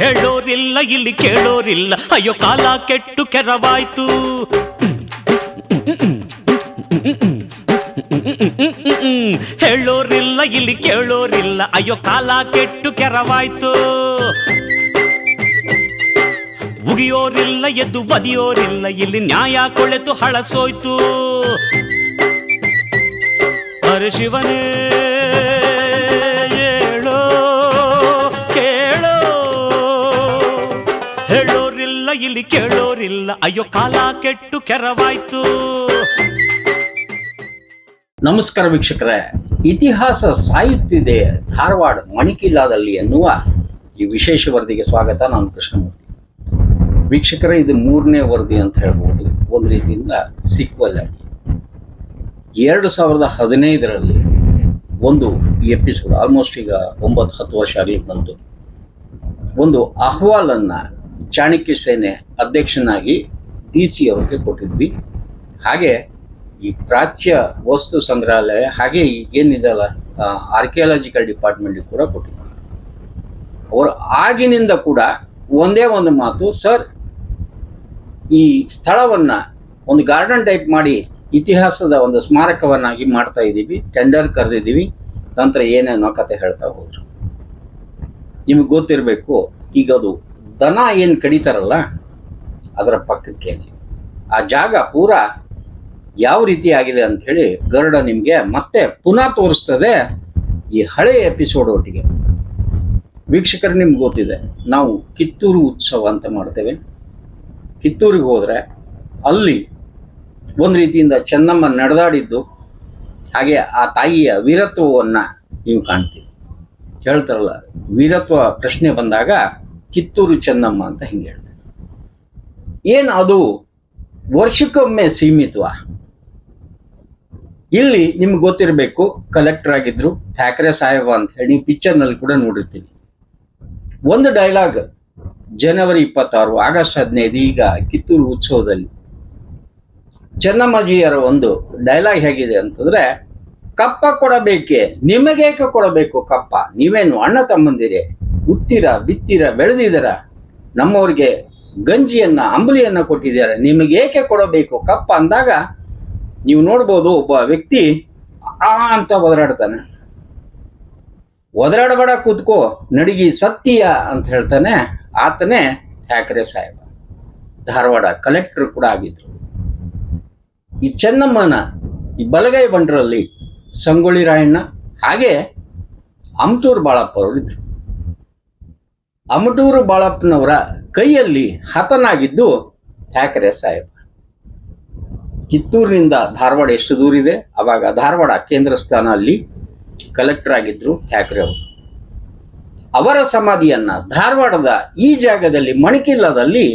ಹೇಳೋರಿಲ್ಲ ಇಲ್ಲಿ ಕೇಳೋರಿಲ್ಲ ಅಯ್ಯೋ ಕಾಲ ಕೆಟ್ಟು ಕೆರವಾಯ್ತು ಹೇಳೋರಿಲ್ಲ ಇಲ್ಲಿ ಕೇಳೋರಿಲ್ಲ ಅಯ್ಯೋ ಕಾಲ ಕೆಟ್ಟು ಕೆರವಾಯ್ತು ಉಗಿಯೋರಿಲ್ಲ ಎದ್ದು ಬದಿಯೋರಿಲ್ಲ ಇಲ್ಲಿ ನ್ಯಾಯ ಕೊಳೆತು ಹಳಸೋಯ್ತು ಹರ ಶಿವನೇ ಕೇಳೋರಿಲ್ಲ ಅಯ್ಯೋ, ಕಾಲ ಕೆಟ್ಟು ಕೆರವಾಯ್ತು. ನಮಸ್ಕಾರ ವೀಕ್ಷಕರೇ. ಇತಿಹಾಸ ಸಾಯುತ್ತಿದೆ. ಧಾರವಾಡ ಮಣಿಕಿಲ್ಲಾದಲ್ಲಿ ಎನ್ನುವ ಈ ವಿಶೇಷ ವರದಿಗೆ ಸ್ವಾಗತ. ನಾನು ಕೃಷ್ಣಮೂರ್ತಿ. ವೀಕ್ಷಕರೇ, ಇದು ಮೂರನೇ ವರದಿ ಅಂತ ಹೇಳ್ಬೋದು. ಒಂದು ರೀತಿಯಿಂದ ಸಿಕ್ವಲ್ ಆಗಿ. ಎರಡು ಸಾವಿರದ ಹದಿನೈದರಲ್ಲಿ ಒಂದು ಎಪಿಸೋಡ್ ಆಲ್ಮೋಸ್ಟ್ ಈಗ ಒಂಬತ್ತು, ಹತ್ತು ವರ್ಷ ಆಗಲಿ ಬಂತು. ಒಂದು ಅಹವಾಲನ್ನ ಚಾಣಕ್ಯ ಸೇನೆ ಅಧ್ಯಕ್ಷನಾಗಿ ಡಿ ಸಿ ಅವರಿಗೆ ಕೊಟ್ಟಿದ್ವಿ. ಹಾಗೆ ಈ ಪ್ರಾಚ್ಯ ವಸ್ತು ಸಂಗ್ರಹಾಲಯ ಹಾಗೆ ಈಗೇನಿದೆಲ್ಲ ಆರ್ಕಿಯಾಲಜಿಕಲ್ ಡಿಪಾರ್ಟ್ಮೆಂಟ್ ಕೂಡ ಕೊಟ್ಟಿದ್ವಿ. ಅವರು ಆಗಿನಿಂದ ಕೂಡ ಒಂದೇ ಒಂದು ಮಾತು, ಸರ್, ಈ ಸ್ಥಳವನ್ನ ಒಂದು ಗಾರ್ಡನ್ ಟೈಪ್ ಮಾಡಿ ಇತಿಹಾಸದ ಒಂದು ಸ್ಮಾರಕವನ್ನಾಗಿ ಮಾಡ್ತಾ ಇದ್ದೀವಿ, ಟೆಂಡರ್ ಕರೆದಿದ್ದೀವಿ, ನಂತರ ಏನೇನೋ ಕತೆ ಹೇಳ್ತಾ ಹೋದ್ರು. ನಿಮಗೆ ಗೊತ್ತಿರಬೇಕು, ಈಗ ಅದು ದನ ಏನು ಕಡಿತಾರಲ್ಲ, ಅದರ ಪಕ್ಕಕ್ಕೆ ಆ ಜಾಗ ಪೂರ ಯಾವ ರೀತಿ ಆಗಿದೆ ಅಂತ ಹೇಳಿ ಗರುಡ ನಿಮಗೆ ಮತ್ತೆ ಪುನಃ ತೋರಿಸ್ತದೆ ಈ ಹಳೆಯ ಎಪಿಸೋಡ್ ಒಟ್ಟಿಗೆ. ವೀಕ್ಷಕರು ನಿಮ್ಗೆ ಗೊತ್ತಿದೆ, ನಾವು ಕಿತ್ತೂರು ಉತ್ಸವ ಅಂತ ಮಾಡ್ತೇವೆ. ಕಿತ್ತೂರಿಗೆ ಹೋದರೆ ಅಲ್ಲಿ ಒಂದು ರೀತಿಯಿಂದ ಚೆನ್ನಮ್ಮ ನಡೆದಾಡಿದ್ದು, ಹಾಗೆ ಆ ತಾಯಿಯ ವೀರತ್ವವನ್ನ ನೀವು ಕಾಣ್ತೀವಿ ಹೇಳ್ತಾರಲ್ಲ, ವೀರತ್ವ ಪ್ರಶ್ನೆ ಬಂದಾಗ ಕಿತ್ತೂರು ಚೆನ್ನಮ್ಮ ಅಂತ ಹಿಂಗೆ ಹೇಳ್ತಾರೆ ಏನು ಅದು ವರ್ಷಕ್ಕೊಮ್ಮೆ ಸೀಮಿತವಾ? ಇಲ್ಲಿ ನಿಮ್ಗೆ ಗೊತ್ತಿರಬೇಕು ಕಲೆಕ್ಟರ್ ಆಗಿದ್ರು ಥ್ಯಾಕ್ರೆ ಸಾಹೇಬ ಅಂತ ಹೇಳಿ ನೀವು ಪಿಕ್ಚರ್ನಲ್ಲಿ ಕೂಡ ನೋಡಿರ್ತೀನಿ. ಒಂದು ಡೈಲಾಗ್ ಜನವರಿ ಇಪ್ಪತ್ತಾರು, ಆಗಸ್ಟ್ ಹದಿನೈದು, ಈಗ ಕಿತ್ತೂರು ಉತ್ಸವದಲ್ಲಿ. ಚೆನ್ನಮ್ಮಾಜಿಯರ ಒಂದು ಡೈಲಾಗ್ ಹೇಗಿದೆ ಅಂತಂದ್ರೆ, ಕಪ್ಪ ಕೊಡಬೇಕೆ, ನಿಮಗೇಕೆ ಕೊಡಬೇಕು ಕಪ್ಪ? ನೀವೇನು ಅಣ್ಣ ತಮ್ಮಂದಿರೆ? ಉತ್ತೀರ ಬಿತ್ತಿರ ಬೆಳೆದಿದ್ದೀರ ನಮ್ಮವ್ರಿಗೆ ಗಂಜಿಯನ್ನ, ಅಂಬಲಿಯನ್ನ ಕೊಟ್ಟಿದ್ದಾರೆ. ಏಕೆ ಕೊಡಬೇಕು? ಕಪ್ಪ ಅಂದಾಗ ನೀವು ನೋಡ್ಬೋದು ಒಬ್ಬ ವ್ಯಕ್ತಿ ಆ ಅಂತ ಒದರಾಡ್ತಾನೆ. ಒದರಾಡಬೇಡ, ಕೂತ್ಕೋ. ನಡಿಗಿ ಸತ್ಯ ಅಂತ ಹೇಳ್ತಾನೆ ಆತನೇ ಥ್ಯಾಕ್ರೆ ಸಾಹೇಬ. ಧಾರವಾಡ ಕಲೆಕ್ಟರ್ ಕೂಡ ಆಗಿದ್ರು. ಈ ಚೆನ್ನಮ್ಮನ, ಈ ಬಲಗೈ ಬಂಡ್ರಲ್ಲಿ ಸಂಗೊಳ್ಳಿ ರಾಯಣ್ಣ ಹಾಗೆ ಅಮಚೂರು ಬಾಳಪ್ಪ ಅವರು ಇದ್ರು. ಅಮಟೂರು ಬಾಳಪ್ಪನವರ ಕೈಯಲ್ಲಿ ಹತನಾಗಿದ್ದು ಥ್ಯಾಕ್ರೆ ಸಾಹೇಬ್. ಕಿತ್ತೂರಿನಿಂದ ಧಾರವಾಡ ಎಷ್ಟು ದೂರ ಇದೆ? ಅವಾಗ ಧಾರವಾಡ ಕೇಂದ್ರ ಸ್ಥಾನ ಅಲ್ಲಿ ಕಲೆಕ್ಟರ್ ಆಗಿದ್ರು ಠಾಕ್ರೆ ಅವರು. ಅವರ ಸಮಾಧಿಯನ್ನ ಧಾರವಾಡದ ಈ ಜಾಗದಲ್ಲಿ ಮಣಿಕಿಲ್ಲದಲ್ಲಿ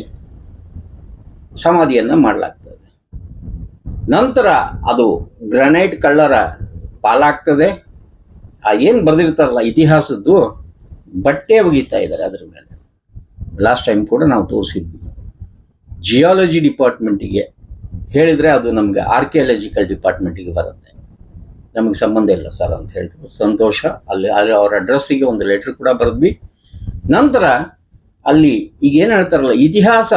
ಸಮಾಧಿಯನ್ನ ಮಾಡಲಾಗ್ತದೆ. ನಂತರ ಅದು ಗ್ರನೈಟ್ ಕಳ್ಳರ ಪಾಲಾಗ್ತದೆ. ಆ ಏನು ಬರೆದಿರ್ತಾರಲ್ಲ ಇತಿಹಾಸದ್ದು? ಬಟ್ಟೆ ಒಗಿತಾ ಇದ್ದಾರೆ ಅದ್ರ ಮೇಲೆ. ಲಾಸ್ಟ್ ಟೈಮ್ ಕೂಡ ನಾವು ತೋರಿಸಿದ್ವಿ. ಜಿಯಾಲಜಿ ಡಿಪಾರ್ಟ್ಮೆಂಟಿಗೆ ಹೇಳಿದ್ರೆ ಅದು ನಮ್ಗೆ ಆರ್ಕಿಯಾಲಜಿಕಲ್ ಡಿಪಾರ್ಟ್ಮೆಂಟಿಗೆ ಬರುತ್ತೆ. ನಮಗೆ ಸಂಬಂಧ ಇಲ್ಲ ಸರ್ ಅಂತ ಹೇಳಿದ್ರು. ಸಂತೋಷ. ಅಲ್ಲಿ ಅಲ್ಲಿ ಅವರ ಅಡ್ರೆಸ್ಸಿಗೆ ಒಂದು ಲೆಟರ್ ಕೂಡ ಬರೆದ್ವಿ. ನಂತರ ಅಲ್ಲಿ ಈಗ ಏನು ಹೇಳ್ತಾರಲ್ಲ, ಇತಿಹಾಸ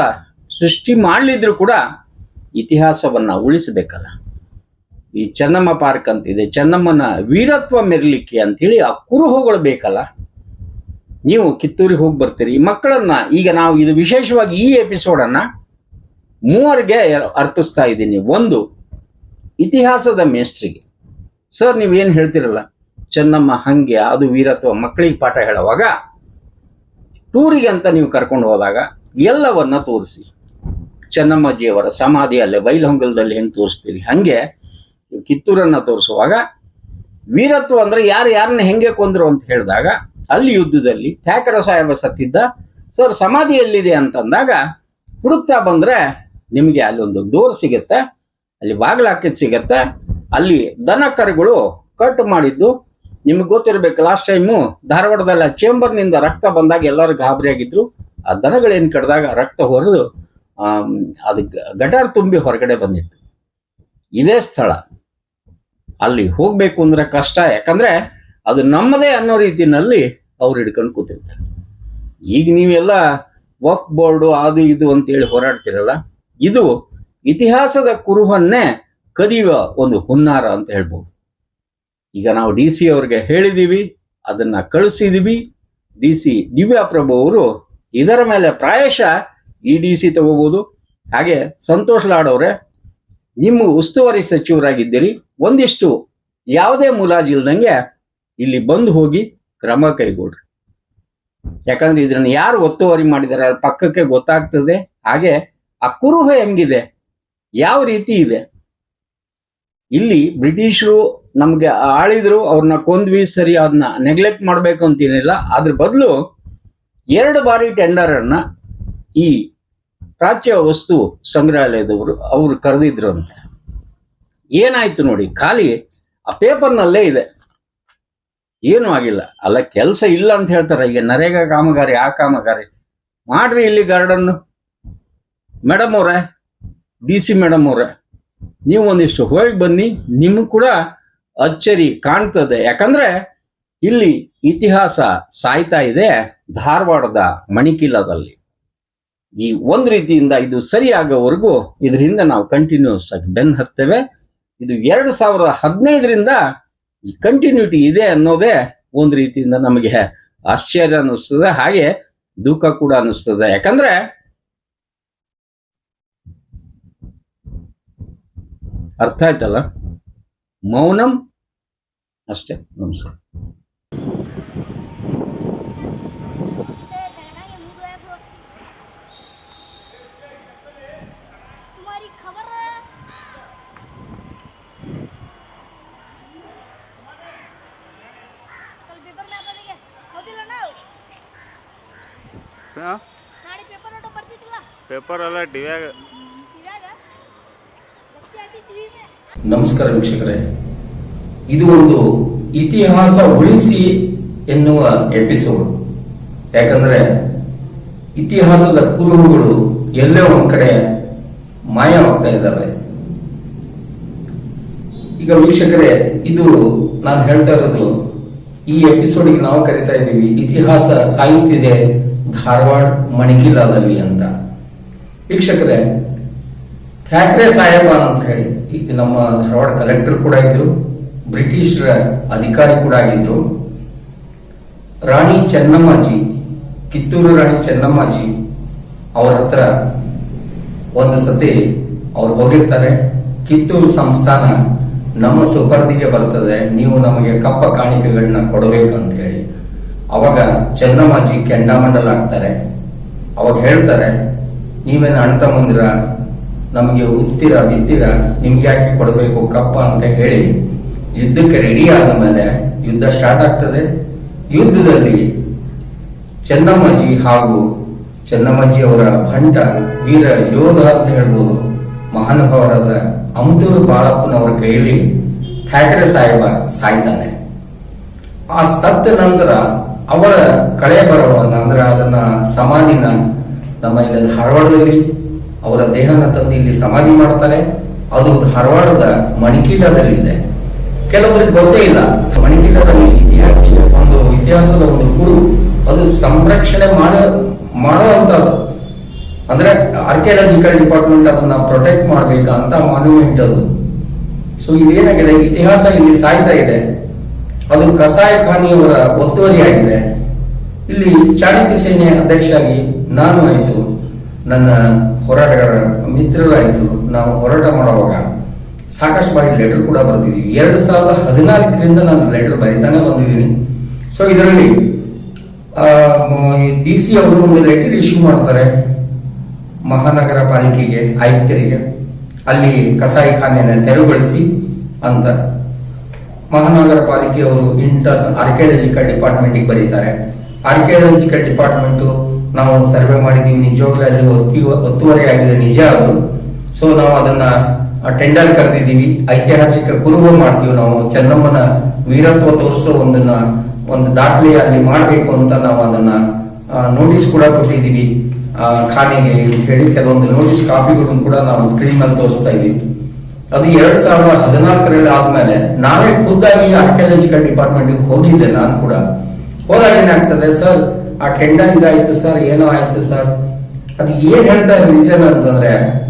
ಸೃಷ್ಟಿ ಮಾಡಲಿದ್ರು ಕೂಡ ಇತಿಹಾಸವನ್ನ ಉಳಿಸಬೇಕಲ್ಲ. ಈ ಚೆನ್ನಮ್ಮ ಪಾರ್ಕ್ ಅಂತಿದೆ. ಚೆನ್ನಮ್ಮನ ವೀರತ್ವ ಮೆರಲಿಕ್ಕೆ ಅಂತೇಳಿ ಆ ಕುರುಹುಗಳು ಬೇಕಲ್ಲ. ನೀವು ಕಿತ್ತೂರಿಗೆ ಹೋಗಿ ಬರ್ತೀರಿ. ಮಕ್ಕಳನ್ನ ಈಗ ನಾವು ಇದು ವಿಶೇಷವಾಗಿ ಈ ಎಪಿಸೋಡನ್ನು ಮೂವರಿಗೆ ಅರ್ಪಿಸ್ತಾ ಇದ್ದೀನಿ. ಒಂದು, ಇತಿಹಾಸದ ಮೇಸ್ಟ್ರಿಗೆ ಸರ್ ನೀವೇನು ಹೇಳ್ತಿರಲ್ಲ? ಚೆನ್ನಮ್ಮ ಹಂಗೆ, ಅದು ವೀರತ್ವ ಮಕ್ಕಳಿಗೆ ಪಾಠ ಹೇಳುವಾಗ ಟೂರಿಗೆ ಅಂತ ನೀವು ಕರ್ಕೊಂಡು ಹೋದಾಗ ಎಲ್ಲವನ್ನ ತೋರಿಸಿ. ಚೆನ್ನಮ್ಮಜಿಯವರ ಸಮಾಧಿ ಅಲ್ಲೇ, ಬೈಲಹೊಂಗಲದಲ್ಲಿ ಹೆಂಗೆ ತೋರಿಸ್ತೀರಿ? ಹಂಗೆ ಕಿತ್ತೂರನ್ನ ತೋರಿಸುವಾಗ ವೀರತ್ವ ಅಂದ್ರೆ ಯಾರು ಯಾರನ್ನ ಹೆಂಗೆ ಕೊಂದರು ಅಂತ ಹೇಳಿದಾಗ ಅಲ್ಲಿ ಯುದ್ಧದಲ್ಲಿ ಥ್ಯಾಕರ ಸಾಹೇಬ ಸತ್ತಿದ್ದ ಸರ್ ಸಮಾಧಿ ಎಲ್ಲಿದೆ ಅಂತಂದಾಗ ಹುಡುಕ್ತಾ ಬಂದ್ರೆ ನಿಮಗೆ ಅಲ್ಲಿ ಒಂದು ಡೋರ್ ಸಿಗುತ್ತೆ, ಅಲ್ಲಿ ಬಾಗಿಲಾಕಿದ್ ಸಿಗತ್ತೆ, ಅಲ್ಲಿ ದನ ಕರುಗಳು ಕಟ್ ಮಾಡಿದ್ದು. ನಿಮ್ಗೆ ಗೊತ್ತಿರ್ಬೇಕು ಲಾಸ್ಟ್ ಟೈಮು ಧಾರವಾಡದಲ್ಲಿ ಚೇಂಬರ್ನಿಂದ ರಕ್ತ ಬಂದಾಗ ಎಲ್ಲರೂ ಗಾಬರಿ ಆಗಿದ್ರು. ಆ ದನಗಳೇನು ಕಡ್ದಾಗ ರಕ್ತ ಹೊರದು ಅದು ಗಟಾರ್ ತುಂಬಿ ಹೊರಗಡೆ ಬಂದಿತ್ತು. ಇದೇ ಸ್ಥಳ. ಅಲ್ಲಿ ಹೋಗ್ಬೇಕು ಅಂದ್ರೆ ಕಷ್ಟ, ಯಾಕಂದ್ರೆ ಅದು ನಮ್ಮದೇ ಅನ್ನೋ ರೀತಿಯಲ್ಲಿ ಅವ್ರು ಹಿಡ್ಕೊಂಡು ಕೂತಿರ್ತಾರೆ. ಈಗ ನೀವೆಲ್ಲ ವಫ್ ಬೋರ್ಡು ಅದು ಇದು ಅಂತೇಳಿ ಹೋರಾಡ್ತಿರಲ್ಲ, ಇದು ಇತಿಹಾಸದ ಕುರುಹನ್ನೇ ಕದಿಯುವ ಒಂದು ಹುನ್ನಾರ ಅಂತ ಹೇಳ್ಬೋದು. ಈಗ ನಾವು ಡಿ ಸಿ ಅವ್ರಿಗೆ ಹೇಳಿದೀವಿ, ಅದನ್ನ ಕಳಿಸಿದೀವಿ. ಡಿ ಸಿ ದಿವ್ಯಾಪ್ರಭು ಅವರು ಇದರ ಮೇಲೆ ಪ್ರಾಯಶಃ ಈ ಡಿ ಸಿ ತಗೋಬಹುದು ಹಾಗೆ ಸಂತೋಷ್ ಲಾಡ್ ಅವರೇ, ನಿಮ್ಮ ಉಸ್ತುವಾರಿ ಸಚಿವರಾಗಿದ್ದೀರಿ. ಒಂದಿಷ್ಟು ಯಾವುದೇ ಮುಲಾಜಿಲ್ದಂಗೆ ಇಲ್ಲಿ ಬಂದು ಹೋಗಿ ಕ್ರಮ ಕೈಗೊಳ್ರಿ. ಯಾಕಂದ್ರೆ ಇದನ್ನ ಯಾರು ಒತ್ತುವರಿ ಮಾಡಿದಾರೆ ಅದ್ರ ಪಕ್ಕಕ್ಕೆ ಗೊತ್ತಾಗ್ತದೆ. ಹಾಗೆ ಆ ಕುರುಹ ಹೆಂಗಿದೆ? ಯಾವ ರೀತಿ ಇದೆ? ಇಲ್ಲಿ ಬ್ರಿಟಿಷರು ನಮ್ಗೆ ಆಳಿದ್ರು, ಅವ್ರನ್ನ ಕೊಂದ್ವಿ, ಸರಿ ಅದನ್ನ ನೆಗ್ಲೆಕ್ಟ್ ಮಾಡ್ಬೇಕು ಅಂತೇನಿಲ್ಲ. ಅದ್ರ ಬದಲು ಎರಡು ಬಾರಿ ಟೆಂಡರ್ ಅನ್ನ ಈ ಪ್ರಾಚ್ಯ ವಸ್ತು ಸಂಗ್ರಹಾಲಯದವರು, ಅವ್ರು ಕರೆದಿದ್ರು ಅಂತ. ಏನಾಯ್ತು ನೋಡಿ, ಖಾಲಿ ಆ ಪೇಪರ್ನಲ್ಲೇ ಇದೆ. ಏನು ಆಗಿಲ್ಲ. ಅಲ್ಲ, ಕೆಲಸ ಇಲ್ಲ ಅಂತ ಹೇಳ್ತಾರೆ. ಈಗ ನರೇಗಾ ಕಾಮಗಾರಿ, ಆ ಕಾಮಗಾರಿ. ಮಾಡ್ರಿ ಇಲ್ಲಿ ಗಾರ್ಡನ್ ಮೇಡಮ್ ಅವರೇ, ಡಿ ಸಿ ಮೇಡಮ್ ಅವರೇ, ನೀವು ಒಂದಿಷ್ಟು ಹೋಗಿ ಬನ್ನಿ. ನಿಮ್ಗೆ ಕೂಡ ಅಚ್ಚರಿ ಕಾಣ್ತದೆ. ಯಾಕಂದ್ರೆ ಇಲ್ಲಿ ಇತಿಹಾಸ ಸಾಯ್ತಾ ಇದೆ ಧಾರವಾಡದ ಮಣಿಕಿಲದಲ್ಲಿ ಈ ಒಂದ್ ರೀತಿಯಿಂದ ಇದು ಸರಿ ಆಗೋವರೆಗೂ ಇದರಿಂದ ನಾವು ಕಂಟಿನ್ಯೂಸ್ ಆಗಿ ಬೆನ್ ಹತ್ತೇವೆ. ಇದು ಎರಡು ಸಾವಿರದ ಹದಿನೈದರಿಂದ ಈ ಕಂಟಿನ್ಯೂಟಿ ಇದೆ ಅನ್ನೋದೇ ಒಂದು ರೀತಿಯಿಂದ ನಮಗೆ ಆಶ್ಚರ್ಯ ಅನ್ನಿಸ್ತದೆ, ಹಾಗೆ ದುಃಖ ಕೂಡ ಅನ್ನಿಸ್ತದೆ. ಯಾಕಂದ್ರೆ ಅರ್ಥ ಆಯ್ತಲ್ಲ? ಮೌನಂ ಅಷ್ಟೇ. ನಮಸ್ಕಾರ. ಹಾಂ? ಪೇಪರ್ ಟಿವ್ಯಾಗ ನಮಸ್ಕಾರ ವೀಕ್ಷಕರೇ. ಇದು ಒಂದು ಇತಿಹಾಸ ಉಳಿಸಿ ಎನ್ನುವ ಎಪಿಸೋಡ್ ಯಾಕಂದ್ರೆ ಇತಿಹಾಸದ ಕುರುಹುಗಳು ಎಲ್ಲೋ ಒಂದ್ ಕಡೆ ಮಾಯವಾಗ್ತಾ ಇದ್ದಾವೆ. ಈಗ ವೀಕ್ಷಕರೇ ಇದು ನಾನು ಹೇಳ್ತಾ ಇರೋದು ಈ ಎಪಿಸೋಡ್ಗೆ ನಾವು ಕರಿತಾ ಇದ್ದೀವಿ ಇತಿಹಾಸ ಸಾಯುತ್ತಿದೆ ಧಾರವಾಡ ಮಣಿಕಿಲಾದಲ್ಲಿ ಅಂತ. ವೀಕ್ಷಕರೇ, ಥ್ಯಾಕ್ರೆ ಸಾಹೇಬ ಅಂತ ಹೇಳಿ ನಮ್ಮ ಧಾರವಾಡ ಕಲೆಕ್ಟರ್ ಕೂಡ ಇದ್ರು, ಬ್ರಿಟಿಷರ ಅಧಿಕಾರಿ ಕೂಡ ಆಗಿದ್ರು. ರಾಣಿ ಚೆನ್ನಮ್ಮಾಜಿ, ಕಿತ್ತೂರು ರಾಣಿ ಚೆನ್ನಮ್ಮಾಜಿ ಅವರ ಹತ್ರ ಒಂದು ಸತಿ ಅವ್ರು ಹೋಗಿರ್ತಾರೆ, ಕಿತ್ತೂರು ಸಂಸ್ಥಾನ ನಮ್ಮ ಸುಪರ್ದಿಗೆ ಬರ್ತದೆ, ನೀವು ನಮಗೆ ಕಪ್ಪ ಕಾಣಿಕೆಗಳನ್ನ ಕೊಡಬೇಕು ಅಂತ ಹೇಳಿ. ಅವಾಗ ಚೆನ್ನಮ್ಮಾಜಿ ಕೆಂಡಾಮಂಡಲ ಆಗ್ತಾರೆ ಅವಾಗ ಹೇಳ್ತಾರೆ, ನೀವೇನು ಅಣ್ಣ ತಮ್ಮಂದಿರ ನಮಗೆ ಉತ್ತೀರ ಬಿದ್ದೀರ ನಿಮ್ಗೆ ಯಾಕೆ ಕೊಡಬೇಕು ಕಪ್ಪ ಅಂತ ಹೇಳಿ ಯುದ್ಧಕ್ಕೆ ರೆಡಿ ಆದ ಮೇಲೆ ಯುದ್ಧ ಸ್ಟಾರ್ಟ್ ಆಗ್ತದೆ. ಯುದ್ಧದಲ್ಲಿ ಚೆನ್ನಮ್ಮಾಜಿ ಹಾಗೂ ಚೆನ್ನಮ್ಮಾಜಿ ಅವರ ಭಂಟ ವೀರ ಯೋಧ ಅಂತ ಹೇಳ್ಬೋದು. ಮಹಾನುಭಾವರಾದ ಅಮತೂರು ಬಾಳಪ್ಪನವರ ಕೈಯಲ್ಲಿ ಥ್ಯಾಕ್ರೆ ಸಾಹೇಬ ಸಾಯ್ತಾನೆ. ಆ ಸತ್ತ ನಂತರ ಅವರ ಕಳೆ ಬರವನ್ನ ಅಂದ್ರೆ ಅದನ್ನ ಸಮಾಧಿನ, ನಮ್ಮ ಇಲ್ಲಿ ಧಾರವಾಡದಲ್ಲಿ ಅವರ ದೇಹನ ತಂದು ಇಲ್ಲಿ ಸಮಾಧಿ ಮಾಡ್ತಾರೆ ಅದು ಧಾರವಾಡದ ಮಣಿಕೀಲದಲ್ಲಿ ಇದೆ ಕೆಲವರಿಗೆ ಗೊತ್ತೇ ಇಲ್ಲ, ಮಣಿಕೀಲದಲ್ಲಿ ಇತಿಹಾಸ ಒಂದು ಇತಿಹಾಸದ ಒಂದು ಗುರು, ಅದು ಸಂರಕ್ಷಣೆ ಮಾಡ ಮಾಡುವಂತದ್ದು ಅಂದ್ರೆ ಆರ್ಕಿಯಾಲಜಿಕಲ್ ಡಿಪಾರ್ಟ್ಮೆಂಟ್ ಅದನ್ನ ಪ್ರೊಟೆಕ್ಟ್ ಮಾಡ್ಬೇಕಂತ ಮಾನ್ಯುಮೆಂಟ್ ಅದು. ಸೊ ಇದೇನಾಗಿದೆ? ಇತಿಹಾಸ ಇಲ್ಲಿ ಸಾಯ್ತಾ ಇದೆ. ಅದು ಕಸಾಯಖಾನಿಯವರ ಒತ್ತುವರಿ ಆಗಿದೆ ಇಲ್ಲಿ ಚಾಣಕ್ಯ ಸೇನೆ ಅಧ್ಯಕ್ಷರಾಗಿ ನಾನು ಆಯಿತು. ನನ್ನ ಹೋರಾಟಗಾರ ಮಿತ್ರರಾಯಿತು ನಾವು ಹೋರಾಟ ಮಾಡುವಾಗ ಸಾಕಷ್ಟು ಬಾರಿ ಲೆಟರ್ ಕೂಡ ಬರ್ತಿದ್ದೀವಿ ಎರಡು ಸಾವಿರದ ಹದಿನಾಲ್ಕರಿಂದ ನಾನು ಲೆಟರ್ ಬರೀತಾನೆ ಬಂದಿದ್ದೀನಿ. ಸೊ ಇದರಲ್ಲಿ ಡಿ ಸಿ ಅವರು ಒಂದು ಲೆಟರ್ ಇಶ್ಯೂ ಮಾಡ್ತಾರೆ. ಮಹಾನಗರ ಪಾಲಿಕೆಗೆ, ಆಯುಕ್ತರಿಗೆ. ಅಲ್ಲಿ ಕಸಾಯಿಖಾನೆಯನ್ನು ತೆರವುಗೊಳಿಸಿ ಅಂತ. ಮಹಾನಗರ ಪಾಲಿಕೆಯವರು ಇಂಟರ್ ಆರ್ಕಿಯಾಲಜಿಕಲ್ ಡಿಪಾರ್ಟ್ಮೆಂಟ್ ಬರೀತಾರೆ. ಆರ್ಕಿಯಾಲಜಿಕಲ್ ಡಿಪಾರ್ಟ್ಮೆಂಟ್ ನಾವು ಸರ್ವೆ ಮಾಡಿದೀವಿ, ನಿಜವಾಗ್ಲೂ ಅಲ್ಲಿ ಒತ್ತಿ- ಒತ್ತುವರಿ ಆಗಿದೆ, ನಿಜ ಅದು. ಸೊ ನಾವು ಅದನ್ನ ಟೆಂಡರ್ ಕರೆದಿದ್ದೀವಿ. ಐತಿಹಾಸಿಕ ಕುರುಹು ಮಾಡ್ತೀವಿ ನಾವು. ಚೆನ್ನಮ್ಮನ ವೀರತ್ವ ತೋರಿಸೋ ಒಂದನ್ನ, ಒಂದು ದಾಖಲೆ ಅಲ್ಲಿ ಮಾಡಬೇಕು ಅಂತ ನಾವು ಅದನ್ನ ನೋಟಿಸ್ ಕೂಡ ಕೊಟ್ಟಿದ್ದೀವಿ ಖಾನೆಗೆ. ಹೇಳಿ ಕೆಲವೊಂದು ನೋಟಿಸ್ ಕಾಪಿಗಳನ್ನು ಕೂಡ ನಾವು ಸ್ಕ್ರೀನ್ ಅಲ್ಲಿ ತೋರಿಸ್ತಾ ಇದೀವಿ ಅದು ಎರಡ್ ಸಾವಿರದ ಹದಿನಾಲ್ಕರಲ್ಲಿ ಆದ್ಮೇಲೆ ನಾವೇ ಖುದ್ದಾಗಿ ಆರ್ಕಿಯಾಲಜಿಕಲ್ ಡಿಪಾರ್ಟ್ಮೆಂಟ್ ಹೋಗಿದ್ದೆ ನಾನು ಕೂಡ. ಹೋದಾಗ ಏನಾಗ್ತದೆ, ಸರ್, ಆ ಟೆಂಡರ್ ಇದಾಯ್ತು, ಸರ್, ಏನೋ ಆಯ್ತು, ಸರ್. ಅದು ಏನ್ ಹೇಳ್ತಾರೆ ರೀಸನ್ ಅಂತಂದ್ರೆ,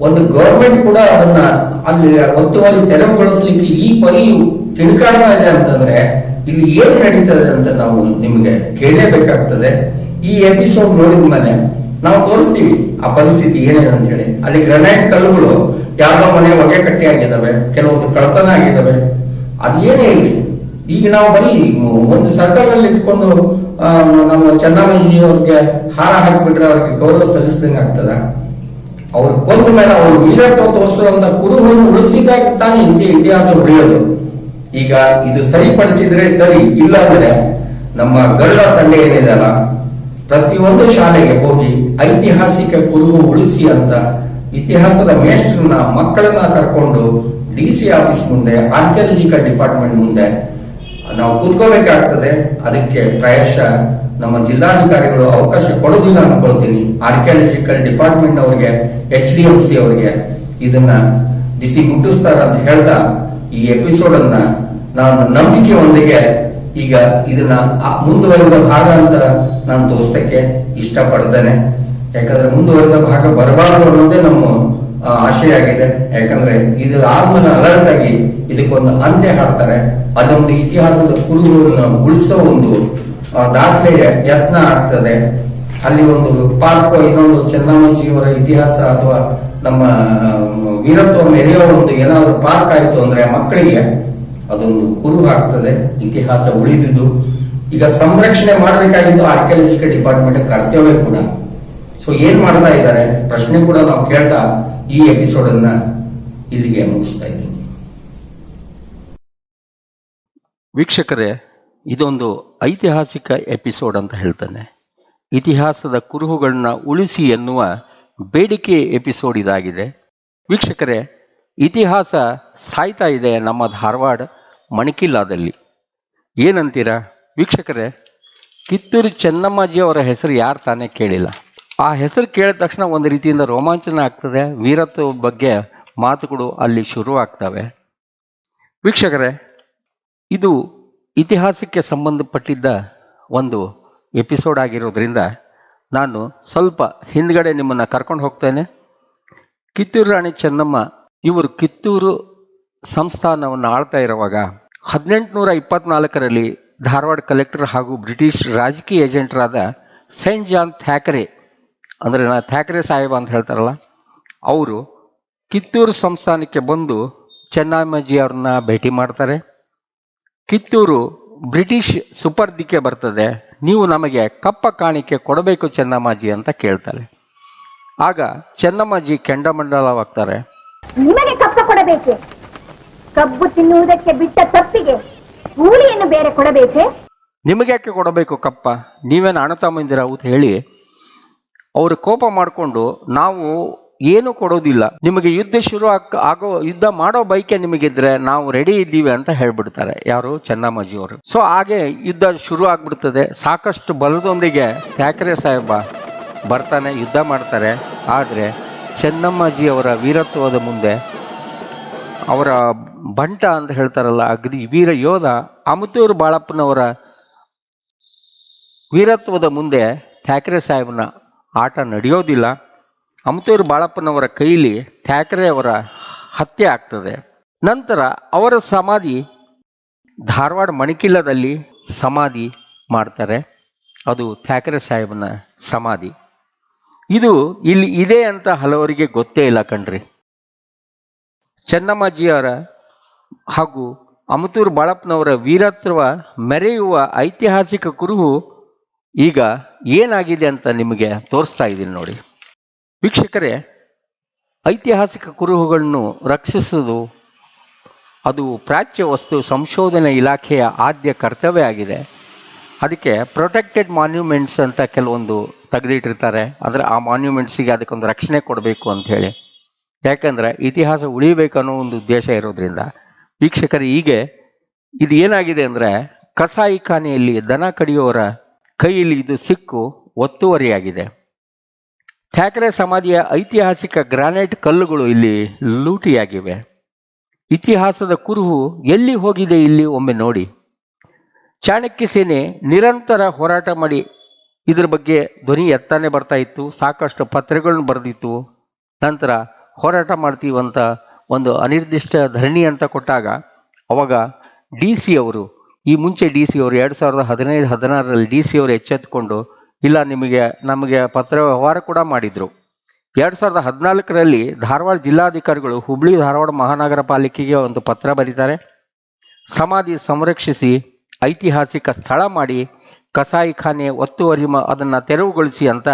ಒಂದು ಗವರ್ಮೆಂಟ್ ಕೂಡ ಅದನ್ನ ಅಲ್ಲಿ ಒತ್ತುವರಿ ತೆರವುಗೊಳಿಸ್ಲಿಕ್ಕೆ ಈ ಪರಿ ತಿಳ್ಕಾಡ್ತಾ ಇದೆ ಅಂತಂದ್ರೆ, ಇಲ್ಲಿ ಏನ್ ನಡೀತದೆ ಅಂತ ನಾವು ನಿಮ್ಗೆ ಕೇಳಲೇಬೇಕಾಗ್ತದೆ. ಈ ಎಪಿಸೋಡ್ ನೋಡಿದ್ಮೇಲೆ ನಾವು ತೋರಿಸ್ತೀವಿ ಆ ಪರಿಸ್ಥಿತಿ ಏನಿದೆ ಅಂತ ಹೇಳಿ. ಅಲ್ಲಿ ಗ್ರನೈಟ್ ಕಲ್ಲುಗಳು ಯಾರೋ ಮನೆ ಹೊಗೆ ಕಟ್ಟಿ ಆಗಿದಾವೆ ಕೆಲವೊಂದು ಕಳತನ ಆಗಿದ್ದಾವೆ ಅದೇನೇ ಇರಲಿ. ಈಗ ನಾವು ಬರೀ ಒಂದು ಸರ್ಕಲ್ ಅಲ್ಲಿ ಇಟ್ಕೊಂಡು ನಮ್ಮ ಚೆನ್ನಮ್ಮಜಿ ಅವ್ರಿಗೆ ಹಾರ ಹಾಕಿಬಿಟ್ರೆ ಅವ್ರಿಗೆ ಗೌರವ ಸಲ್ಲಿಸಿದಂಗೆ ಆಗ್ತದ? ಅವ್ರು ಕೊಂದ ಮೇಲೆ ಅವ್ರ ವೀರತ್ವ ತೋರಿಸುವಂತ ಕುರುಹನ್ನು ಉಳಿಸಿದಾಗ ತಾನೇ ಇತಿ- ಇತಿಹಾಸ ಉಳಿಯೋದು. ಈಗ ಇದು ಸರಿಪಡಿಸಿದ್ರೆ ಸರಿ, ಇಲ್ಲ ಅಂದ್ರೆ ನಮ್ಮ ಗರುಡ ತಂಡ ಏನಿದೆಯಲ್ಲ ಪ್ರತಿಯೊಂದು ಶಾಲೆಗೆ ಹೋಗಿ ಐತಿಹಾಸಿಕ ಕುರುಹು ಉಳಿಸಿ ಅಂತ ಇತಿಹಾಸದ ಮೇಸ್ಟ್ರನ್ನ ಮಕ್ಕಳನ್ನ ಕರ್ಕೊಂಡು ಡಿ ಸಿ ಆಫೀಸ್ ಮುಂದೆ ಆರ್ಕಿಯಾಲಜಿಕಲ್ ಡಿಪಾರ್ಟ್ಮೆಂಟ್ ಮುಂದೆ ನಾವು ಕೂತ್ಕೋಬೇಕಾಗ್ತದೆ. ಅದಕ್ಕೆ ಪ್ರಾಯಶಃ ನಮ್ಮ ಜಿಲ್ಲಾಧಿಕಾರಿಗಳು ಅವಕಾಶ ಕೊಡೋದಿಲ್ಲ ಅನ್ಕೊಳ್ತೀನಿ. ಆರ್ಕಿಯಾಲಜಿಕಲ್ ಡಿಪಾರ್ಟ್ಮೆಂಟ್ ಅವರಿಗೆ ಎಚ್ ಡಿ ಎಂ ಸಿ ಅವರಿಗೆ ಇದನ್ನ ಬಿಸಿ ಮುಟ್ಟಿಸ್ತಾರ ಅಂತ ಹೇಳ್ತಾ ಈ ಎಪಿಸೋಡ್ ಅನ್ನ ನಾನು ನಂಬಿಕೆಯೊಂದಿಗೆ ಈಗ ಇದನ್ನ ಮುಂದುವರೆದ ಭಾಗ ಅಂತ ನಾನು ತೋರಿಸಕ್ಕೆ ಇಷ್ಟಪಡ್ತೇನೆ. ಯಾಕಂದ್ರೆ ಮುಂದುವರೆದ ಭಾಗ ಬರಬಾರದು ಅನ್ನೋದೇ ನಮ್ಮ ಆಶಯ ಆಗಿದೆ ಯಾಕಂದ್ರೆ ಇದು ಆದ್ಮೇಲೆ ಅಲರ್ಟ್ ಆಗಿ ಇದಕ್ಕೊಂದು ಅಂತ್ಯ ಹಾಡ್ತಾರೆ. ಅದೊಂದು ಇತಿಹಾಸದ ಕುರುಹುಗಳನ್ನು ಉಳಿಸೋ ಒಂದು ದಾಖಲೆಯ ಯತ್ನ ಆಗ್ತದೆ. ಅಲ್ಲಿ ಒಂದು ಪಾರ್ಕ್, ಇನ್ನೊಂದು ಚೆನ್ನಮ್ಮಜಿಯವರ ಇತಿಹಾಸ ಅಥವಾ ನಮ್ಮ ವೀರತ್ವ ಮೆರೆಯೋ ಒಂದು ಏನಾದ್ರು ಪಾರ್ಕ್ ಆಯ್ತು ಅಂದ್ರೆ ಮಕ್ಕಳಿಗೆ ಅದೊಂದು ಕುರುಹು ಆಗ್ತದೆ. ಇತಿಹಾಸ ಉಳಿದಿದ್ದು. ಈಗ ಸಂರಕ್ಷಣೆ ಮಾಡಬೇಕಾಗಿದ್ದು ಆರ್ಕಿಯಾಲಜಿಕಲ್ ಡಿಪಾರ್ಟ್ಮೆಂಟ್ ಕರ್ತವ್ಯ ಕೂಡ. ಸೊ ಏನ್ ಮಾಡ್ತಾ ಇದ್ದಾರೆ? ಪ್ರಶ್ನೆ ಕೂಡ ನಾವು ಕೇಳ್ತಾ ಈ ಎಪಿಸೋಡ್ ಅನ್ನ ಇಲ್ಲಿಗೆ ಮುಗಿಸ್ತಾ ಇದ್ದೀನಿ. ವೀಕ್ಷಕರೇ, ಇದೊಂದು ಐತಿಹಾಸಿಕ ಎಪಿಸೋಡ್ ಅಂತ ಹೇಳ್ತಾನೆ. ಇತಿಹಾಸದ ಕುರುಹುಗಳನ್ನ ಉಳಿಸಿ ಎನ್ನುವ ಬೇಡಿಕೆ ಎಪಿಸೋಡ್ ಇದಾಗಿದೆ. ವೀಕ್ಷಕರೇ, ಇತಿಹಾಸ ಸಾಯ್ತಾ ಇದೆ ನಮ್ಮ ಧಾರವಾಡ ಮಣಿಕಿಲ್ಲಾದಲ್ಲಿ. ಏನಂತೀರಾ? ವೀಕ್ಷಕರೇ, ಕಿತ್ತೂರು ಚೆನ್ನಮ್ಮಾಜಿ ಅವರ ಹೆಸರು ಯಾರು ತಾನೇ ಕೇಳಿಲ್ಲ. ಆ ಹೆಸರು ಕೇಳಿದ ತಕ್ಷಣ ಒಂದು ರೀತಿಯಿಂದ ರೋಮಾಂಚನ ಆಗ್ತದೆ. ವೀರತ್ವ ಬಗ್ಗೆ ಮಾತುಗಳು ಅಲ್ಲಿ ಶುರುವಾಗ್ತವೆ ವೀಕ್ಷಕರೇ, ಇದು ಇತಿಹಾಸಕ್ಕೆ ಸಂಬಂಧಪಟ್ಟಿದ್ದ ಒಂದು ಎಪಿಸೋಡ್ ಆಗಿರೋದ್ರಿಂದ ನಾನು ಸ್ವಲ್ಪ ಹಿಂದ್ಗಡೆ ನಿಮ್ಮನ್ನು ಕರ್ಕೊಂಡು ಹೋಗ್ತೇನೆ. ಕಿತ್ತೂರು ರಾಣಿ ಚೆನ್ನಮ್ಮ, ಇವರು ಕಿತ್ತೂರು ಸಂಸ್ಥಾನವನ್ನು ಆಳ್ತಾ ಇರುವಾಗ ಹದಿನೆಂಟುನೂರ ಇಪ್ಪತ್ನಾಲ್ಕರಲ್ಲಿ ಧಾರವಾಡ ಕಲೆಕ್ಟರ್ ಹಾಗೂ ಬ್ರಿಟಿಷ್ ರಾಜಕೀಯ ಏಜೆಂಟರಾದ ಸೈಂಟ್ ಜಾನ್ ಥ್ಯಾಕರೆ ಅಂದರೆ ನಾ ಥ್ಯಾಕರೆ ಸಾಹೇಬ ಅಂತ ಹೇಳ್ತಾರಲ್ಲ ಅವರು ಕಿತ್ತೂರು ಸಂಸ್ಥಾನಕ್ಕೆ ಬಂದು ಚೆನ್ನಮ್ಮಾಜಿ ಅವ್ರನ್ನ ಭೇಟಿ ಮಾಡ್ತಾರೆ. ಕಿತ್ತೂರು ಬ್ರಿಟಿಷ್ ಸುಪರ್ದಿಕ್ಕೆ ಬರ್ತದೆ ನೀವು ನಮಗೆ ಕಪ್ಪ ಕಾಣಿಕೆ ಕೊಡಬೇಕು ಚೆನ್ನಮ್ಮಾಜಿ ಅಂತ ಕೇಳ್ತಾರೆ. ಆಗ ಚೆನ್ನಮ್ಮಾಜಿ ಕೆಂಡಮಂಡಲವಾಗ್ತಾರೆ. ನಿಮಗೆ ಕಪ್ಪ ಕೊಡಬೇಕೆ? ಕಬ್ಬು ತಿನ್ನುವುದಕ್ಕೆ ಬಿಟ್ಟ ತಪ್ಪಿಗೆ ಕೂಲಿಯನ್ನು ಬೇರೆ ಕೊಡಬೇಕೆ? ನಿಮಗೆ ಯಾಕೆ ಕೊಡಬೇಕು ಕಪ್ಪ? ನೀವೇನು ಅಣ್ಣ ಮಂದಿರ ಅಂತ ಹೇಳಿ ಅವರು ಕೋಪ ಮಾಡಿಕೊಂಡು ನಾವು ಏನು ಕೊಡೋದಿಲ್ಲ. ನಿಮಗೆ ಯುದ್ಧ ಶುರು ಆಗ್ ಯುದ್ಧ ಮಾಡೋ ಬೈಕೆ ನಿಮಗಿದ್ರೆ ನಾವು ರೆಡಿ ಇದ್ದೀವಿ ಅಂತ ಹೇಳ್ಬಿಡ್ತಾರೆ. ಯಾರು? ಚೆನ್ನಮ್ಮಾಜಿ ಅವರು. ಸೊ ಹಾಗೆ ಯುದ್ಧ ಶುರು ಆಗ್ಬಿಡ್ತದೆ. ಸಾಕಷ್ಟು ಬಲದೊಂದಿಗೆ ಥ್ಯಾಕರೆ ಸಾಹೇಬ ಬರ್ತಾನೆ, ಯುದ್ಧ ಮಾಡ್ತಾರೆ. ಆದರೆ ಚೆನ್ನಮ್ಮಾಜಿ ಅವರ ವೀರತ್ವದ ಮುಂದೆ ಅವರ ಬಂಟ ಅಂತ ಹೇಳ್ತಾರಲ್ಲ, ಅಗ್ನಿ ವೀರ ಯೋಧ ಅಮತೂರು ಬಾಳಪ್ಪನವರ ವೀರತ್ವದ ಮುಂದೆ ಥ್ಯಾಕರೆ ಸಾಹೇಬನ ಆಟ ನಡೆಯೋದಿಲ್ಲ. ಅಮತೂರು ಬಾಳಪ್ಪನವರ ಕೈಲಿ ಥ್ಯಾಕರೆ ಅವರ ಹತ್ಯೆ ಆಗ್ತದೆ. ನಂತರ ಅವರ ಸಮಾಧಿ ಧಾರವಾಡ ಮಣಿಕಿಲ್ಲದಲ್ಲಿ ಸಮಾಧಿ ಮಾಡ್ತಾರೆ. ಅದು ಥ್ಯಾಕರೆ ಸಾಹೇಬನ ಸಮಾಧಿ. ಇದು ಇಲ್ಲಿ ಇದೆ ಅಂತ ಹಲವರಿಗೆ ಗೊತ್ತೇ ಇಲ್ಲ ಕಣ್ರಿ. ಚೆನ್ನಮ್ಮಾಜಿಯವರ ಹಾಗೂ ಅಮತೂರು ಬಾಳಪ್ಪನವರ ವೀರತ್ವ ಮೆರೆಯುವ ಐತಿಹಾಸಿಕ ಕುರುಹು ಈಗ ಏನಾಗಿದೆ ಅಂತ ನಿಮಗೆ ತೋರಿಸ್ತಾ ಇದ್ದೀನಿ ನೋಡಿ. ವೀಕ್ಷಕರೇ, ಐತಿಹಾಸಿಕ ಕುರುಹುಗಳನ್ನು ರಕ್ಷಿಸುವುದು ಅದು ಪ್ರಾಚ್ಯ ವಸ್ತು ಸಂಶೋಧನೆ ಇಲಾಖೆಯ ಆದ್ಯ ಕರ್ತವ್ಯ ಆಗಿದೆ. ಅದಕ್ಕೆ ಪ್ರೊಟೆಕ್ಟೆಡ್ ಮಾನ್ಯುಮೆಂಟ್ಸ್ ಅಂತ ಕೆಲವೊಂದು ತೆಗೆದಿಟ್ಟಿರ್ತಾರೆ. ಅಂದರೆ ಆ ಮಾನ್ಯುಮೆಂಟ್ಸಿಗೆ ಅದಕ್ಕೊಂದು ರಕ್ಷಣೆ ಕೊಡಬೇಕು ಅಂತ ಹೇಳಿ. ಯಾಕಂದರೆ ಇತಿಹಾಸ ಉಳಿಬೇಕು ಅನ್ನೋ ಒಂದು ಉದ್ದೇಶ ಇರೋದ್ರಿಂದ. ವೀಕ್ಷಕರು, ಹೀಗೆ ಇದು ಏನಾಗಿದೆ ಅಂದರೆ ಕಸಾಯಿಖಾನೆಯಲ್ಲಿ ದನ ಕಡಿಯೋರ ಕೈಯಲ್ಲಿ ಇದು ಸಿಕ್ಕು ಒತ್ತುವರಿಯಾಗಿದೆ. ಥ್ಯಾಕರೆ ಸಮಾಧಿಯ ಐತಿಹಾಸಿಕ ಗ್ರಾನೈಟ್ ಕಲ್ಲುಗಳು ಇಲ್ಲಿ ಲೂಟಿಯಾಗಿವೆ. ಇತಿಹಾಸದ ಕುರುಹು ಎಲ್ಲಿ ಹೋಗಿದೆ ಇಲ್ಲಿ ಒಮ್ಮೆ ನೋಡಿ. ಚಾಣಕ್ಯ ಸೇನೆ ನಿರಂತರ ಹೋರಾಟ ಮಾಡಿ ಇದರ ಬಗ್ಗೆ ಧ್ವನಿ ಎತ್ತಾನೆ ಬರ್ತಾ ಇತ್ತು, ಸಾಕಷ್ಟು ಪತ್ರಗಳನ್ನು ಬರೆದಿತ್ತು. ನಂತರ ಹೋರಾಟ ಮಾಡ್ತೀವಂತ ಒಂದು ಅನಿರ್ದಿಷ್ಟ ಧರಣಿ ಅಂತ ಕೊಟ್ಟಾಗ ಅವಾಗ ಡಿ ಸಿ ಅವರು ಈ ಮುಂಚೆ ಡಿ ಸಿ ಅವರು ಎರಡು ಸಾವಿರದ ಹದಿನೈದು, ಹದಿನಾರರಲ್ಲಿ ಡಿ ಸಿ ಅವರು ಎಚ್ಚೆತ್ಕೊಂಡು, ಇಲ್ಲ, ನಿಮಗೆ, ನಮಗೆ ಪತ್ರ ವ್ಯವಹಾರ ಕೂಡ ಮಾಡಿದ್ರು. ಎರಡು ಸಾವಿರದ ಹದಿನಾಲ್ಕರಲ್ಲಿ ಧಾರವಾಡ ಜಿಲ್ಲಾಧಿಕಾರಿಗಳು ಹುಬ್ಳಿ, ಧಾರವಾಡ ಮಹಾನಗರ ಪಾಲಿಕೆಗೆ ಒಂದು ಪತ್ರ ಬರೀತಾರೆ. ಸಮಾಧಿ ಸಂರಕ್ಷಿಸಿ, ಐತಿಹಾಸಿಕ ಸ್ಥಳ ಮಾಡಿ ಕಸಾಯಿಖಾನೆ ಒತ್ತುವರಿ ಮ, ಅದನ್ನು ತೆರವುಗೊಳಿಸಿ ಅಂತ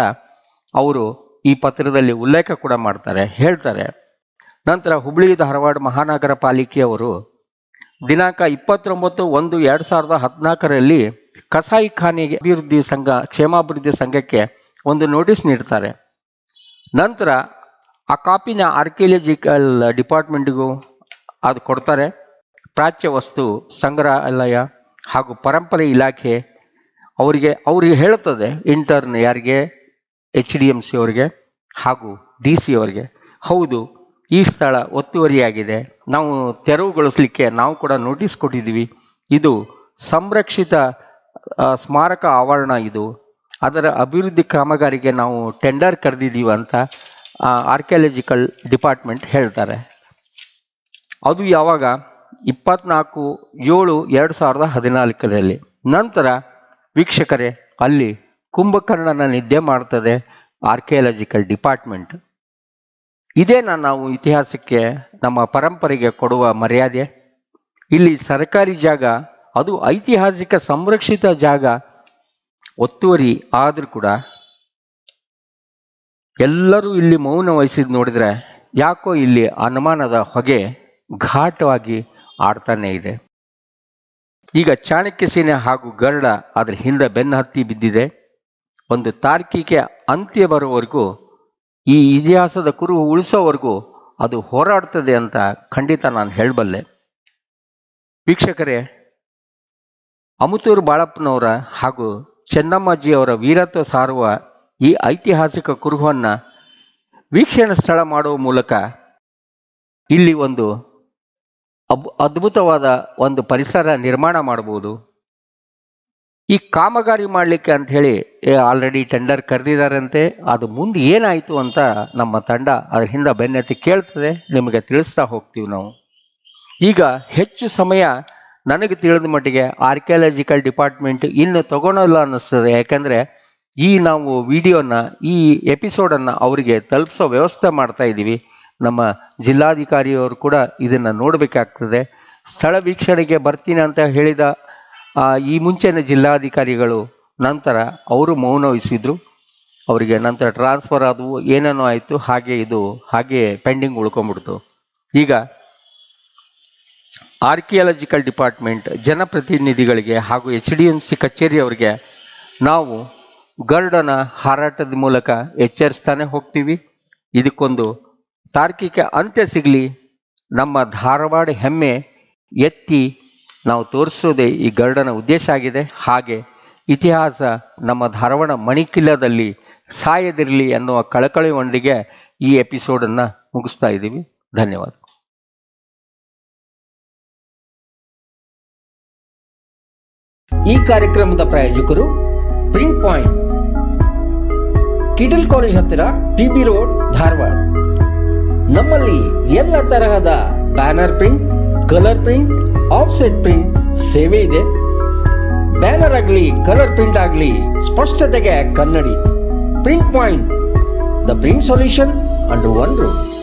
ಅವರು ಈ ಪತ್ರದಲ್ಲಿ ಉಲ್ಲೇಖ ಕೂಡ ಮಾಡ್ತಾರೆ, ಹೇಳ್ತಾರೆ. ನಂತರ ಹುಬ್ಳಿ, ಧಾರವಾಡ ಮಹಾನಗರ ಪಾಲಿಕೆಯವರು ದಿನಾಂಕ ಇಪ್ಪತ್ತೊಂಬತ್ತು ಒಂದು ಎರಡು ಸಾವಿರದ ಹದಿನಾಲ್ಕರಲ್ಲಿ ಕಸಾಯಿಖಾನೆಗೆ ಅಭಿವೃದ್ಧಿ ಸಂಘ, ಕ್ಷೇಮಾಭಿವೃದ್ಧಿ ಸಂಘಕ್ಕೆ ಒಂದು ನೋಟಿಸ್ ನೀಡ್ತಾರೆ. ನಂತರ ಆ ಕಾಪಿನ ಆರ್ಕಿಯಲಜಿಕಲ್ ಡಿಪಾರ್ಟ್ಮೆಂಟ್ಗೂ ಅದು ಕೊಡ್ತಾರೆ. ಪ್ರಾಚ್ಯ ವಸ್ತು, ಸಂಗ್ರಹಾಲಯ ಹಾಗೂ ಪರಂಪರೆ ಇಲಾಖೆ ಅವರಿಗೆ ಅವರಿಗೆ ಹೇಳುತ್ತದೆ ಇಂಟರ್ನ್ ಯಾರಿಗೆ ಎಚ್ ಡಿ ಎಂ ಸಿ ಅವರಿಗೆ ಹಾಗೂ ಡಿ ಸಿ ಅವರಿಗೆ. ಹೌದು ಈ ಸ್ಥಳ ಒತ್ತುವರಿಯಾಗಿದೆ. ನಾವು ತೆರವುಗೊಳಿಸಲಿಕ್ಕೆ ನಾವು ಕೂಡ ನೋಟಿಸ್ ಕೊಟ್ಟಿದ್ದೀವಿ. ಇದು ಸಂರಕ್ಷಿತ ಸ್ಮಾರಕ ಆವರಣ ಇದು. ಅದರ ಅಭಿವೃದ್ಧಿ ಕಾಮಗಾರಿಗೆ ನಾವು ಟೆಂಡರ್ ಕರೆದಿದ್ದೀವಿ ಅಂತ ಆರ್ಕಿಯಾಲಜಿಕಲ್ ಡಿಪಾರ್ಟ್ಮೆಂಟ್ ಹೇಳ್ತಾರೆ. ಅದು ಯಾವಾಗ? ಇಪ್ಪತ್ನಾಲ್ಕು ಏಳು ಎರಡು ಸಾವಿರದ ಹದಿನಾಲ್ಕರಲ್ಲಿ. ನಂತರ ವೀಕ್ಷಕರೇ, ಅಲ್ಲಿ ಕುಂಭಕರ್ಣನ ನಿದ್ದೆ ಮಾಡ್ತದೆ ಆರ್ಕಿಯಾಲಜಿಕಲ್ ಡಿಪಾರ್ಟ್ಮೆಂಟ್ ಇದೇನಾ ನಾವು ಇತಿಹಾಸಕ್ಕೆ ನಮ್ಮ ಪರಂಪರೆಗೆ ಕೊಡುವ ಮರ್ಯಾದೆ. ಇಲ್ಲಿ ಸರ್ಕಾರಿ ಜಾಗ, ಅದು ಐತಿಹಾಸಿಕ ಸಂರಕ್ಷಿತ ಜಾಗ ಒತ್ತುವರಿ ಆದರೂ ಕೂಡ ಎಲ್ಲರೂ ಇಲ್ಲಿ ಮೌನ ವಹಿಸಿದ್ ನೋಡಿದ್ರೆ ಯಾಕೋ ಇಲ್ಲಿ ಅನುಮಾನದ ಹೊಗೆ ಘಾಟವಾಗಿ ಆಡ್ತಾನೆ ಇದೆ. ಈಗ ಚಾಣಕ್ಯ ಸೇನೆ ಹಾಗೂ ಗರುಡ ಅದರ ಹಿಂದೆ ಬೆನ್ನ ಹತ್ತಿ ಬಿದ್ದಿದೆ. ಒಂದು ತಾರ್ಕಿಕ ಅಂತ್ಯ ಬರುವವರೆಗೂ ಈ ಇತಿಹಾಸದ ಕುರುಹು ಉಳಿಸೋವರೆಗೂ ಅದು ಹೋರಾಡ್ತದೆ ಅಂತ ಖಂಡಿತ ನಾನು ಹೇಳಬಲ್ಲೆ. ವೀಕ್ಷಕರೇ, ಅಮುತೂರು ಬಾಳಪ್ಪನವರ ಹಾಗೂ ಚೆನ್ನಮ್ಮಾಜಿಯವರ ವೀರತ್ವ ಸಾರುವ ಈ ಐತಿಹಾಸಿಕ ಕುರುಹನ್ನು ವೀಕ್ಷಣೆ ಸ್ಥಳ ಮಾಡುವ ಮೂಲಕ ಇಲ್ಲಿ ಒಂದು ಅದ್ಭುತವಾದ ಒಂದು ಪರಿಸರ ನಿರ್ಮಾಣ ಮಾಡಬಹುದು. ಈ ಕಾಮಗಾರಿ ಮಾಡಲಿಕ್ಕೆ ಅಂತ ಹೇಳಿ ಆಲ್ರೆಡಿ ಟೆಂಡರ್ ಕರೆದಿದ್ದಾರಂತೆ ಅದು ಮುಂದೆ ಏನಾಯಿತು ಅಂತ ನಮ್ಮ ತಂಡ ಅದ್ರ ಹಿಂದೆ ಬೆನ್ನತ್ತಿ ಕೇಳ್ತದೆ. ನಿಮಗೆ ತಿಳಿಸ್ತಾ ಹೋಗ್ತೀವಿ ನಾವು. ಈಗ ಹೆಚ್ಚು ಸಮಯ ನನಗೆ ತಿಳಿದ ಮಟ್ಟಿಗೆ ಆರ್ಕಿಯಾಲಜಿಕಲ್ ಡಿಪಾರ್ಟ್ಮೆಂಟ್ ಇನ್ನು ತಗೊಳಲ್ಲ ಅನ್ನಿಸ್ತದೆ. ಯಾಕಂದ್ರೆ ಈ ನಾವು ವಿಡಿಯೋನ, ಈ ಎಪಿಸೋಡನ್ನು ಅವರಿಗೆ ತಲುಪಿಸೋ ವ್ಯವಸ್ಥೆ ಮಾಡ್ತಾ ಇದ್ದೀವಿ. ನಮ್ಮ ಜಿಲ್ಲಾಧಿಕಾರಿಯವರು ಕೂಡ ಇದನ್ನು ನೋಡಬೇಕಾಗ್ತದೆ. ಸ್ಥಳ ವೀಕ್ಷಣೆಗೆ ಬರ್ತೀನಿ ಅಂತ ಹೇಳಿದ ಈ ಮುಂಚೆನ ಜಿಲ್ಲಾಧಿಕಾರಿಗಳು ನಂತರ ಅವರು ಮೌನ ವಹಿಸಿದ್ರು ಅವರಿಗೆ ನಂತರ ಟ್ರಾನ್ಸ್ಫರ್ ಆದವು, ಏನೇನೋ ಆಯಿತು, ಹಾಗೆ ಇದು, ಹಾಗೆ ಪೆಂಡಿಂಗ್ ಉಳ್ಕೊಂಡ್ಬಿಡ್ತು. ಈಗ ಆರ್ಕಿಯಾಲಜಿಕಲ್ ಡಿಪಾರ್ಟ್ಮೆಂಟ್ ಜನಪ್ರತಿನಿಧಿಗಳಿಗೆ ಹಾಗೂ ಎಚ್ ಡಿ ಎಂ ಸಿ ಕಚೇರಿಯವರಿಗೆ ನಾವು ಗರುಡನ ಹಾರಾಟದ ಮೂಲಕ ಎಚ್ಚರಿಸ್ತಾನೆ ಹೋಗ್ತೀವಿ. ಇದಕ್ಕೊಂದು ತಾರ್ಕಿಕ ಅಂತ್ಯ ಸಿಗಲಿ. ನಮ್ಮ ಧಾರವಾಡ ಹೆಮ್ಮೆ ಎತ್ತಿ ನಾವು ತೋರಿಸೋದೇ ಈ ಗರುಡನ ಉದ್ದೇಶ ಆಗಿದೆ. ಹಾಗೆ ಇತಿಹಾಸ ನಮ್ಮ ಧಾರವಾಡ ಮಣಿಕಿಲ್ಲದಲ್ಲಿ ಸಾಯದಿರಲಿ ಅನ್ನುವ ಕಳಕಳಿಯೊಂದಿಗೆ ಈ ಎಪಿಸೋಡನ್ನು ಮುಗಿಸ್ತಾ ಇದ್ದೀವಿ. ಧನ್ಯವಾದ. ಈ ಕಾರ್ಯಕ್ರಮದ ಪ್ರಾಯೋಜಕರು ಪ್ರಿಂಟ್ ಪಾಯಿಂಟ್. ಕಿಟಲ್ ಕಾಲೇಜ್ ಹತ್ತಿರ ಟಿಬಿ ರೋಡ್, ಧಾರವಾಡ. ನಮ್ಮಲ್ಲಿ ಎಲ್ಲ ತರಹದ banner print colour print offset print ಸೇವೆ ಇದೆ. ಬ್ಯಾನರ್ ಆಗಲಿ, ಕಲರ್ ಪ್ರಿಂಟ್ ಆಗಲಿ, ಸ್ಪಷ್ಟತೆಗೆ ಕನ್ನಡಿ. Print point, the print solution under one room.